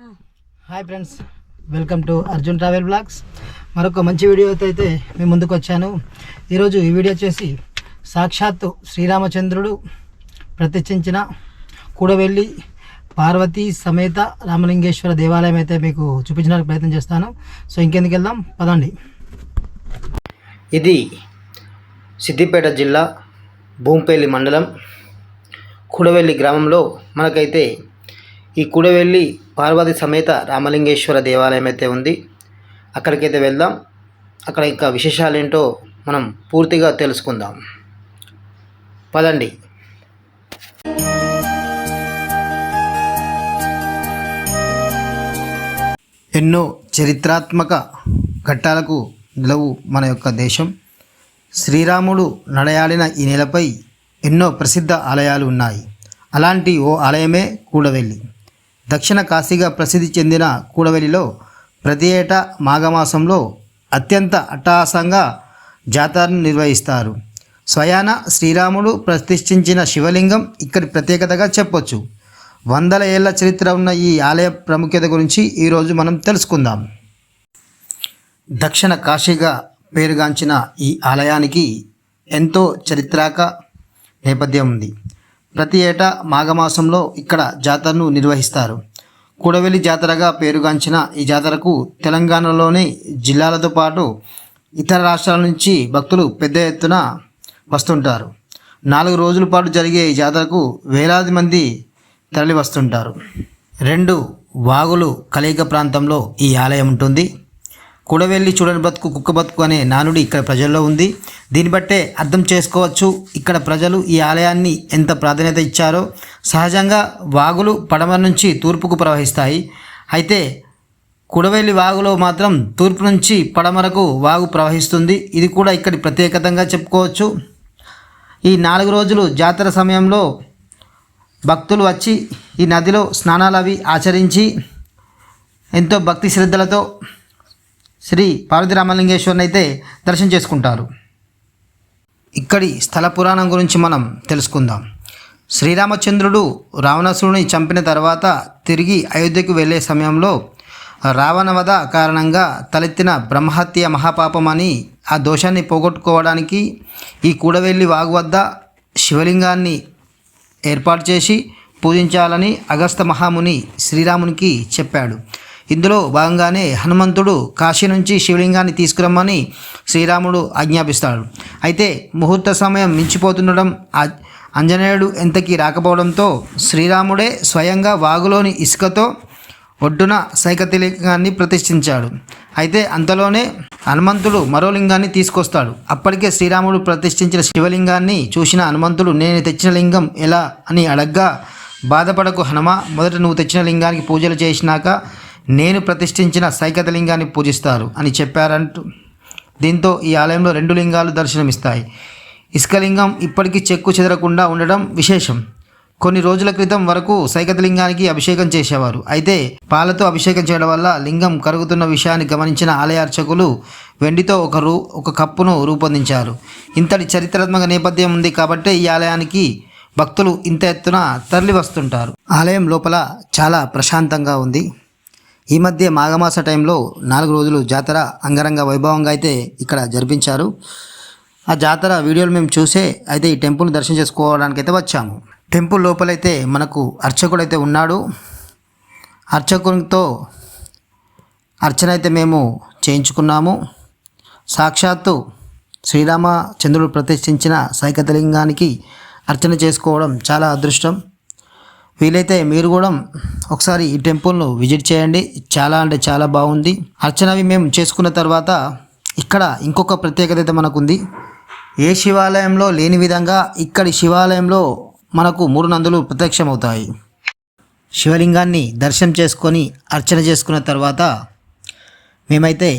Hi friends welcome to Arjun travel blogs. మరొక మంచి వీడియోతో అయితే మీ ముందుకు వచ్చాను. ఈరోజు ఈ వీడియో వచ్చేసి సాక్షాత్తు శ్రీరామచంద్రుడు ప్రతిష్ఠించిన కూడవెల్లి పార్వతీ సమేత రామలింగేశ్వర దేవాలయం అయితే మీకు చూపించడానికి ప్రయత్నం చేస్తాను. సో ఇంకెందుకు వెళ్దాం? పదండి. ఇది సిద్దిపేట జిల్లా భూంపేలి మండలం కూడవెల్లి గ్రామంలో మనకైతే ఈ కూడవెల్లి పార్వతి సమేత రామలింగేశ్వర దేవాలయం అయితే ఉంది. అక్కడికైతే వెళ్దాం. అక్కడ ఇంకా విశేషాలు ఏంటో మనం పూర్తిగా తెలుసుకుందాం. పదండి. ఎన్నో చరిత్రాత్మక ఘట్టాలకు నిలవు మన యొక్క దేశం. శ్రీరాముడు నడయాడిన ఈ నెలపై ఎన్నో ప్రసిద్ధ ఆలయాలు ఉన్నాయి. అలాంటి ఓ ఆలయమే కూడవెల్లి. దక్షిణ కాశీగా ప్రసిద్ధి చెందిన కూడవెలిలో ప్రతి ఏటా మాఘమాసంలో అత్యంత అట్టహాసంగా జాతరను నిర్వహిస్తారు. స్వయాన శ్రీరాముడు ప్రతిష్ఠించిన శివలింగం ఇక్కడి ప్రత్యేకతగా చెప్పొచ్చు. వందల ఏళ్ళ చరిత్ర ఉన్న ఈ ఆలయ ప్రాముఖ్యత గురించి ఈరోజు మనం తెలుసుకుందాం. దక్షిణ కాశీగా పేరుగాంచిన ఈ ఆలయానికి ఎంతో చరిత్రాక నేపథ్యం ఉంది. ప్రతి ఏటా మాఘమాసంలో ఇక్కడ జాతరను నిర్వహిస్తారు. కూడవెల్లి జాతరగా పేరుగాంచిన ఈ జాతరకు తెలంగాణలోని జిల్లాలతో పాటు ఇతర రాష్ట్రాల నుంచి భక్తులు పెద్ద ఎత్తున వస్తుంటారు. నాలుగు రోజుల పాటు జరిగే ఈ జాతరకు వేలాది మంది తరలి వస్తుంటారు రెండు వాగులు కలయిక ప్రాంతంలో ఈ ఆలయం ఉంటుంది. కూడవెళ్ళి చూడని బతుకు కుక్క బతుకు అనే నానుడి ఇక్కడ ప్రజల్లో ఉంది. దీన్ని బట్టే అర్థం చేసుకోవచ్చు ఇక్కడ ప్రజలు ఈ ఆలయాన్ని ఎంత ప్రాధాన్యత ఇచ్చారో. సహజంగా వాగులు పడమర నుంచి తూర్పుకు ప్రవహిస్తాయి. అయితే కుడవెల్లి వాగులో మాత్రం తూర్పు నుంచి పడమరకు వాగు ప్రవహిస్తుంది. ఇది కూడా ఇక్కడి ప్రత్యేకతంగా చెప్పుకోవచ్చు. ఈ నాలుగు రోజులు జాతర సమయంలో భక్తులు వచ్చి ఈ నదిలో స్నానాలు అవి ఆచరించి ఎంతో భక్తి శ్రద్ధలతో శ్రీ పార్వతి రామలింగేశ్వరుని అయితే దర్శనం చేసుకుంటారు. ఇక్కడి స్థల పురాణం గురించి మనం తెలుసుకుందాం. శ్రీరామచంద్రుడు రావణాసురుని చంపిన తర్వాత తిరిగి అయోధ్యకు వెళ్ళే సమయంలో రావణవధ కారణంగా తలెత్తిన బ్రహ్మహత్య మహాపాపమని ఆ దోషాన్ని పోగొట్టుకోవడానికి ఈ కూడవెల్లి వాగు వద్ద శివలింగాన్ని ఏర్పాటు చేసి పూజించాలని అగస్త మహాముని శ్రీరామునికి చెప్పాడు. ఇందులో భాగంగానే హనుమంతుడు కాశీ నుంచి శివలింగాన్ని తీసుకురమ్మని శ్రీరాముడు ఆజ్ఞాపిస్తాడు. అయితే ముహూర్త సమయం మించిపోతుండడం అంజనేయుడు ఆంజనేయుడు ఎంతకీ రాకపోవడంతో శ్రీరాముడే స్వయంగా వాగులోని ఇసుకతో ఒడ్డున సైకతిలింగాన్ని ప్రతిష్ఠించాడు. అయితే అంతలోనే హనుమంతుడు మరో లింగాన్ని తీసుకొస్తాడు. అప్పటికే శ్రీరాముడు ప్రతిష్ఠించిన శివలింగాన్ని చూసిన హనుమంతుడు నేను తెచ్చిన లింగం ఎలా? అని అడగ్గా బాధపడకు హనుమ మొదట నువ్వు తెచ్చిన లింగానికి పూజలు చేసినాక నేను ప్రతిష్ఠించిన సైకత లింగాన్ని పూజిస్తారు అని చెప్పారంటూ దీంతో ఈ ఆలయంలో రెండు లింగాలు దర్శనమిస్తాయి. ఇసుకలింగం ఇప్పటికీ చెక్కు చెదరకుండా ఉండడం విశేషం. కొన్ని రోజుల క్రితం వరకు సైకతలింగానికి అభిషేకం చేసేవారు. అయితే పాలతో అభిషేకం చేయడం వల్ల లింగం కరుగుతున్న విషయాన్ని గమనించిన ఆలయ అర్చకులు వెండితో ఒక రూ ఒక కప్పును రూపొందించారు. ఇంతటి చరిత్రాత్మక నేపథ్యం ఉంది కాబట్టి ఈ ఆలయానికి భక్తులు ఇంత ఎత్తున తరలి వస్తుంటారు ఆలయం లోపల చాలా ప్రశాంతంగా ఉంది. ఈ మధ్య మాఘమాస టైంలో నాలుగు రోజులు జాతర అంగరంగ వైభవంగా అయితే ఇక్కడ జరిపించారు. ఆ జాతర వీడియోలు మేము చూసే అయితే ఈ టెంపుల్ దర్శనం చేసుకోవడానికి అయితే వచ్చాము. టెంపుల్ లోపలైతే మనకు అర్చకుడు అయితే ఉన్నాడు. అర్చకునితో అర్చన అయితే మేము చేయించుకున్నాము. సాక్షాత్తు శ్రీరామచంద్రుడు ప్రతిష్ఠించిన సైకతలింగానికి అర్చన చేసుకోవడం చాలా అదృష్టం. వీలైతే మీరు కూడా ఒకసారి ఈ టెంపుల్ను విజిట్ చేయండి. చాలా అంటే చాలా బాగుంది. అర్చనవి మేము చేసుకున్న తర్వాత ఇక్కడ ఇంకొక ప్రత్యేకత అయితే మనకుంది. ఏ శివాలయంలో లేని విధంగా ఇక్కడి శివాలయంలో మనకు మూడు నందులు ప్రత్యక్షమవుతాయి. శివలింగాన్ని దర్శనం చేసుకొని అర్చన చేసుకున్న తర్వాత మేమైతే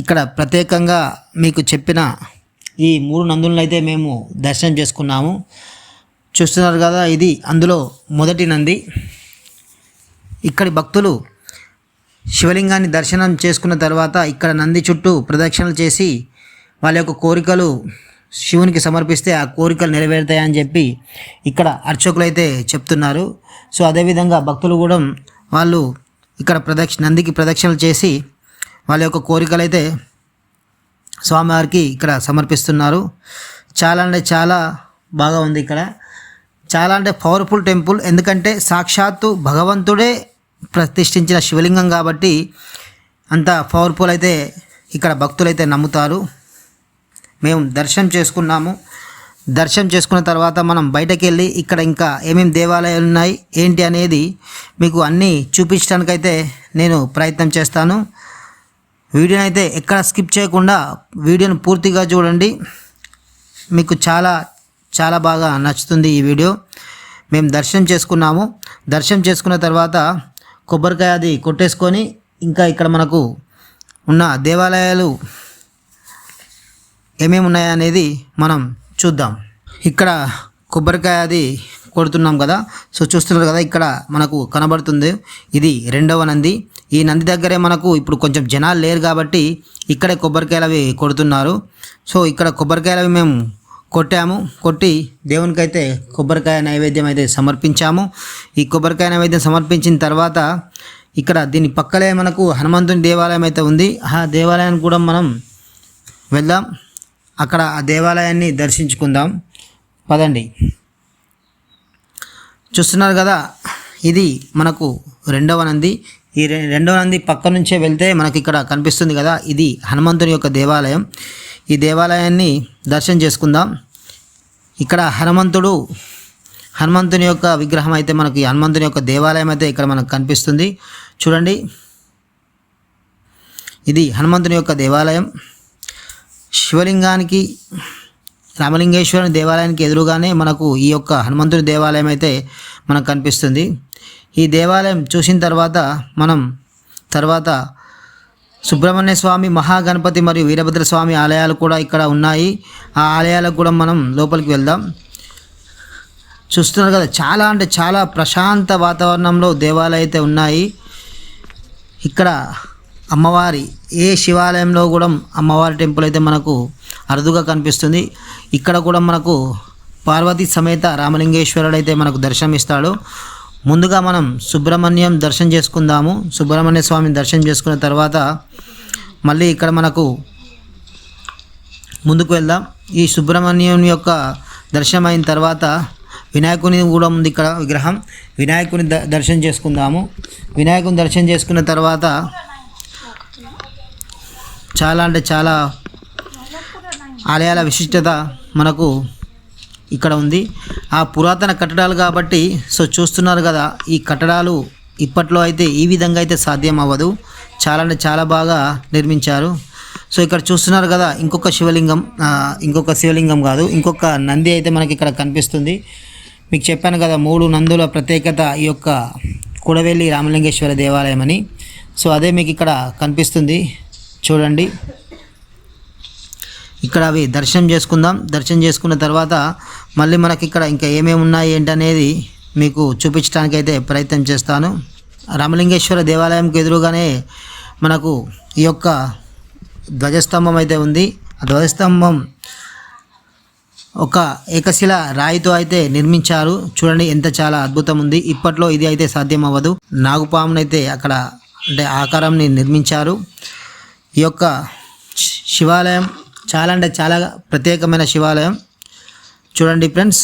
ఇక్కడ ప్రత్యేకంగా మీకు చెప్పిన ఈ మూడు నందులను అయితే మేము దర్శనం చేసుకున్నాము. చూస్తున్నారు కదా ఇది అందులో మొదటి నంది. ఇక్కడి భక్తులు శివలింగాన్ని దర్శనం చేసుకున్న తర్వాత ఇక్కడ నంది చుట్టూ ప్రదక్షిణలు చేసి వాళ్ళ యొక్క కోరికలు శివునికి సమర్పిస్తే ఆ కోరికలు నెరవేరుతాయని చెప్పి ఇక్కడ అర్చకులు అయితే చెప్తున్నారు. సో అదేవిధంగా భక్తులు కూడా వాళ్ళు ఇక్కడ ప్రదక్ష నందికి ప్రదక్షిణలు చేసి వాళ్ళ యొక్క కోరికలు అయితే స్వామివారికి ఇక్కడ సమర్పిస్తున్నారు. చాలా అంటే చాలా బాగా ఉంది ఇక్కడ. చాలా అంటే పవర్ఫుల్ టెంపుల్ ఎందుకంటే సాక్షాత్తు భగవంతుడే ప్రతిష్ఠించిన శివలింగం కాబట్టి అంత పవర్ఫుల్ అయితే ఇక్కడ భక్తులైతే నమ్ముతారు. మేము దర్శనం చేసుకున్నాము. దర్శనం చేసుకున్న తర్వాత మనం బయటకు వెళ్ళి ఇక్కడ ఇంకా ఏమేమి దేవాలయాలు ఉన్నాయి ఏంటి అనేది మీకు అన్నీ చూపించడానికైతే నేను ప్రయత్నం చేస్తాను. వీడియోని అయితే ఎక్కడ స్కిప్ చేయకుండా వీడియోను పూర్తిగా చూడండి. మీకు చాలా చాలా బాగా నచ్చుతుంది ఈ వీడియో. మేము దర్శనం చేసుకున్నాము. దర్శనం చేసుకున్న తర్వాత కొబ్బరికాయ అది కొట్టేసుకొని ఇంకా ఇక్కడ మనకు ఉన్న దేవాలయాలు ఏమేమి ఉన్నాయనేది మనం చూద్దాం. ఇక్కడ కొబ్బరికాయ అది కొడుతున్నాం కదా. సో చూస్తున్నారు కదా ఇక్కడ మనకు కనబడుతుంది. ఇది రెండవ నంది. ఈ నంది దగ్గరే మనకు ఇప్పుడు కొంచెం జనాలు లేరు కాబట్టి ఇక్కడే కొబ్బరికాయలు అవి కొడుతున్నారు. సో ఇక్కడ కొబ్బరికాయలు అవి మేము కొట్టాము కొట్టి దేవునికి అయితే కొబ్బరికాయ నైవేద్యం అయితే సమర్పించాము. ఈ కొబ్బరికాయ నైవేద్యం సమర్పించిన తర్వాత ఇక్కడ దీని పక్కలే మనకు హనుమంతుని దేవాలయం అయితే ఉంది. ఆ దేవాలయానికి కూడా మనం వెళ్దాం. అక్కడ ఆ దేవాలయాన్ని దర్శించుకుందాం. పదండి. చూస్తున్నారు కదా ఇది మనకు రెండవ నంది. ఈ రె- రెండవ నంది పక్క నుంచే వెళ్తే మనకి ఇక్కడ కనిపిస్తుంది కదా ఇది హనుమంతుని యొక్క దేవాలయం. ఈ దేవాలయాన్ని దర్శనం చేసుకుందాం. ఇక్కడ హనుమంతుడు హనుమంతుని యొక్క విగ్రహం అయితే మనకి హనుమంతుని యొక్క దేవాలయం అయితే ఇక్కడ మనకు కనిపిస్తుంది. చూడండి. ఇది హనుమంతుని యొక్క దేవాలయం. శివలింగానికి రామలింగేశ్వరుని దేవాలయానికి ఎదురుగానే మనకు ఈ యొక్క హనుమంతుని దేవాలయం అయితే మనకు కనిపిస్తుంది. ఈ దేవాలయం చూసిన తర్వాత మనం తర్వాత సుబ్రహ్మణ్య స్వామి మహాగణపతి మరియు వీరభద్ర స్వామి ఆలయాలు కూడా ఇక్కడ ఉన్నాయి. ఆ ఆలయాలకు కూడా మనం లోపలికి వెళ్దాం. చూస్తున్నారు కదా చాలా అంటే చాలా ప్రశాంత వాతావరణంలో దేవాలయం అయితే ఉన్నాయి. ఇక్కడ అమ్మవారి ఏ శివాలయంలో కూడా అమ్మవారి టెంపుల్ అయితే మనకు అరుదుగా కనిపిస్తుంది. ఇక్కడ కూడా మనకు పార్వతీ సమేత రామలింగేశ్వరుడు అయితే మనకు దర్శనం ఇస్తాడు ముందుగా మనం సుబ్రహ్మణ్యం దర్శనం చేసుకుందాము. సుబ్రహ్మణ్య స్వామిని దర్శనం చేసుకున్న తర్వాత మళ్ళీ ఇక్కడ మనకు ముందుకు వెళ్దాం. ఈ సుబ్రహ్మణ్యం యొక్క దర్శనం అయిన తర్వాత వినాయకుని కూడా ఉంది ఇక్కడ విగ్రహం. వినాయకుని ద దర్శనం చేసుకుందాము. వినాయకుని దర్శనం చేసుకున్న తర్వాత చాలా అంటే చాలా ఆలయాల విశిష్టత మనకు ఇక్కడ ఉంది. ఆ పురాతన కట్టడాలు కాబట్టి సో చూస్తున్నారు కదా ఈ కట్టడాలు ఇప్పట్లో అయితే ఈ విధంగా అయితే సాధ్యం అవ్వదు చాలా అంటే చాలా బాగా నిర్మించారు. సో ఇక్కడ చూస్తున్నారు కదా ఇంకొక శివలింగం ఇంకొక శివలింగం కాదు ఇంకొక నంది అయితే మనకి ఇక్కడ కనిపిస్తుంది. మీకు చెప్పాను కదా మూడు నందుల ప్రత్యేకత ఈ యొక్క కుడవెల్లి రామలింగేశ్వర దేవాలయం అని సో అదే మీకు ఇక్కడ కనిపిస్తుంది. చూడండి. ఇక్కడ అవి దర్శనం చేసుకుందాం. దర్శనం చేసుకున్న తర్వాత మళ్ళీ మనకి ఇక్కడ ఇంకా ఏమేమి ఉన్నాయి ఏంటనేది మీకు చూపించడానికి అయితే ప్రయత్నం చేస్తాను. రామలింగేశ్వర దేవాలయంకి ఎదురుగానే మనకు ఈ యొక్క ధ్వజస్తంభం అయితే ఉంది. ఆ ధ్వజస్తంభం ఒక ఏకశిల రాయితో అయితే నిర్మించారు. చూడండి ఎంత చాలా అద్భుతం ఉంది. ఇప్పట్లో ఇది అయితే సాధ్యం అవ్వదు నాగుపామునైతే అక్కడ అంటే ఆకారంని నిర్మించారు. ఈ యొక్క శివాలయం చాలా అంటే చాలా ప్రత్యేకమైన శివాలయం. చూడండి ఫ్రెండ్స్.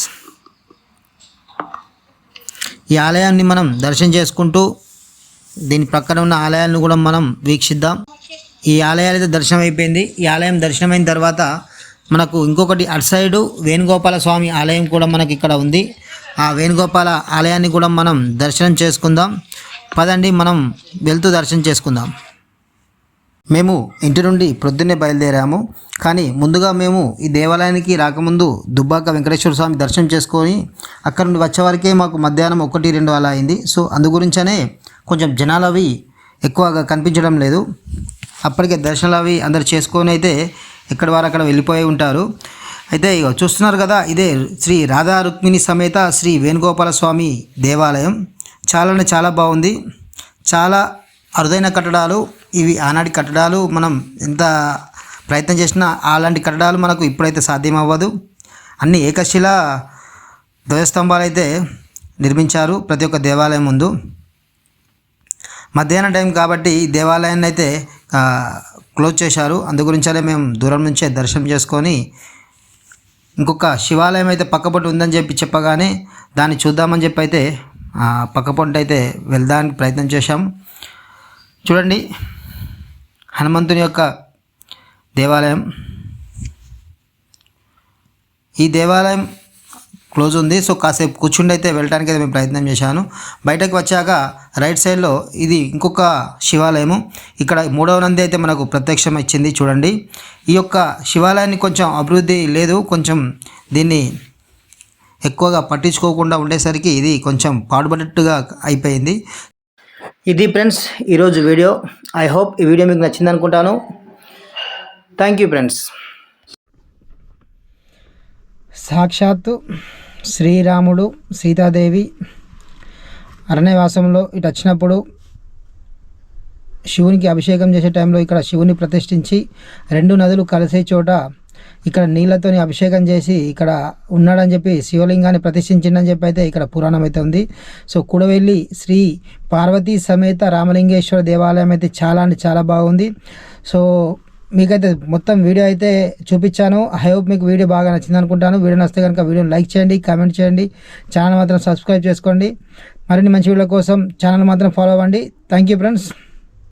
ఈ ఆలయాన్ని మనం దర్శనం చేసుకుంటూ దీని ప్రక్కన ఉన్న ఆలయాలను కూడా మనం వీక్షిద్దాం. ఈ ఆలయాలు అయితే దర్శనం అయిపోయింది. ఈ ఆలయం దర్శనమైన తర్వాత మనకు ఇంకొకటి అటు సైడు వేణుగోపాల స్వామి ఆలయం కూడా మనకి ఇక్కడ ఉంది. ఆ వేణుగోపాల ఆలయాన్ని కూడా మనం దర్శనం చేసుకుందాం. పదండి మనం వెళ్తూ దర్శనం చేసుకుందాం. మేము ఇంటి నుండి ప్రొద్దున్నే బయలుదేరాము. కానీ ముందుగా మేము ఈ దేవాలయానికి రాకముందు దుబ్బాక వెంకటేశ్వర స్వామి దర్శనం చేసుకొని అక్కడ నుండి వచ్చే వరకే మాకు మధ్యాహ్నం ఒకటి రెండు అలా అయింది. సో అందు గురించనే కొంచెం జనాలు అవి ఎక్కువగా కనిపించడం లేదు. అప్పటికే దర్శనాలు అవి అందరు చేసుకొని అయితే ఎక్కడి వారు అక్కడ వెళ్ళిపోయి ఉంటారు. అయితే ఇక చూస్తున్నారు కదా ఇదే శ్రీ రాధా రుక్మిణి సమేత శ్రీ వేణుగోపాల స్వామి దేవాలయం. చాలా అంటే చాలా బాగుంది. చాలా అరుదైన కట్టడాలు ఇవి ఆనాటి కట్టడాలు మనం ఎంత ప్రయత్నం చేసినా అలాంటి కట్టడాలు మనకు ఇప్పుడైతే సాధ్యం అవ్వదు అన్ని ఏకశిల ధ్వజస్తంభాలు అయితే నిర్మించారు ప్రతి ఒక్క దేవాలయం ముందు. మధ్యాహ్నం టైం కాబట్టి దేవాలయాన్ని అయితే క్లోజ్ చేశారు. అందుగురించాలే మేము దూరం నుంచే దర్శనం చేసుకొని ఇంకొక శివాలయం అయితే పక్కపొట్టు ఉందని చెప్పి చెప్పగానే దాన్ని చూద్దామని చెప్పి అయితే ఆ, అయితే వెళ్దానికి ప్రయత్నం చేశాం. చూడండి. హనుమంతుని యొక్క దేవాలయం. ఈ దేవాలయం క్లోజ్ ఉంది. సో కాసేపు కూర్చుండి అయితే వెళ్ళడానికి అయితే మేము ప్రయత్నం చేశాను. బయటకు వచ్చాక రైట్ సైడ్లో ఇది ఇంకొక శివాలయము. ఇక్కడ మూడవ నంది అయితే మనకు ప్రత్యక్షం ఇచ్చింది చూడండి. ఈ యొక్క శివాలయాన్ని కొంచెం అభివృద్ధి లేదు. కొంచెం దీన్ని ఎక్కువగా పట్టించుకోకుండా ఉండేసరికి ఇది కొంచెం పాడుపడ్డట్టుగా అయిపోయింది. ఇది ఫ్రెండ్స్ ఈరోజు వీడియో. ఐ హోప్ ఈ వీడియో మీకు నచ్చింది అనుకుంటాను. థ్యాంక్ యూ ఫ్రెండ్స్ సాక్షాత్తు శ్రీరాముడు సీతాదేవి అరణ్యవాసంలో ఇటు వచ్చినప్పుడు శివునికి అభిషేకం చేసే టైంలో ఇక్కడ శివుని ప్రతిష్ఠించి రెండు నదులు కలిసే చోట ఇక్కడ నీళ్ళతోని అభిషేకం చేసి ఇక్కడ ఉన్నాడని చెప్పి శివలింగాన్ని ప్రతిష్ఠించిండని చెప్పి అయితే ఇక్కడ పురాణం అయితే ఉంది. సో కూడవెల్లి శ్రీ పార్వతీ సమేత రామలింగేశ్వర దేవాలయం అయితే చాలా అంటే చాలా బాగుంది. సో మీకైతే మొత్తం వీడియో అయితే చూపించాను. ఐ హోప్ మీకు వీడియో బాగా నచ్చింది అనుకుంటాను. వీడియో నచ్చితే కనుక వీడియోని లైక్ చేయండి కామెంట్ చేయండి. ఛానల్ మాత్రం సబ్స్క్రైబ్ చేసుకోండి. మరిన్ని మంచి వీడియోల కోసం ఛానల్ మాత్రం ఫాలో అవ్వండి. Thank you friends.